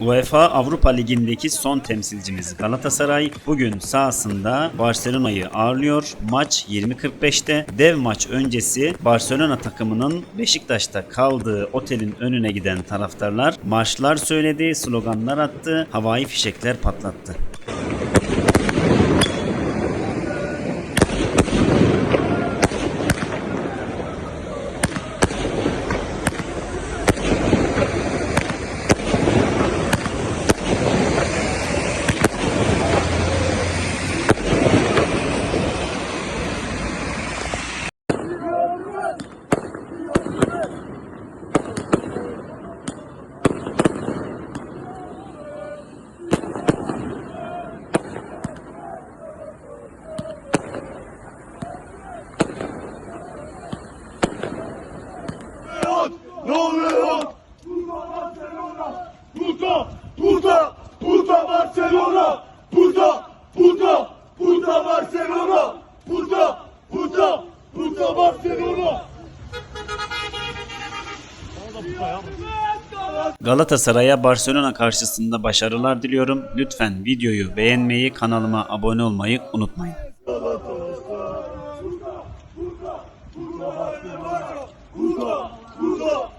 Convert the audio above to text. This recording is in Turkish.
UEFA Avrupa Ligi'ndeki son temsilcimiz Galatasaray bugün sahasında Barcelona'yı ağırlıyor. Maç 20.45'te. Dev maç öncesi Barcelona takımının Beşiktaş'ta kaldığı otelin önüne giden taraftarlar marşlar söyledi, sloganlar attı, havai fişekler patlattı. burada, burada, burada Barcelona, burada, burada, burada Barcelona, burada, burada, burada Barcelona. Galatasaray'a Barcelona karşısında başarılar diliyorum. Lütfen videoyu beğenmeyi, kanalıma abone olmayı unutmayın. Burada, burada, burada, burada, burada, burada.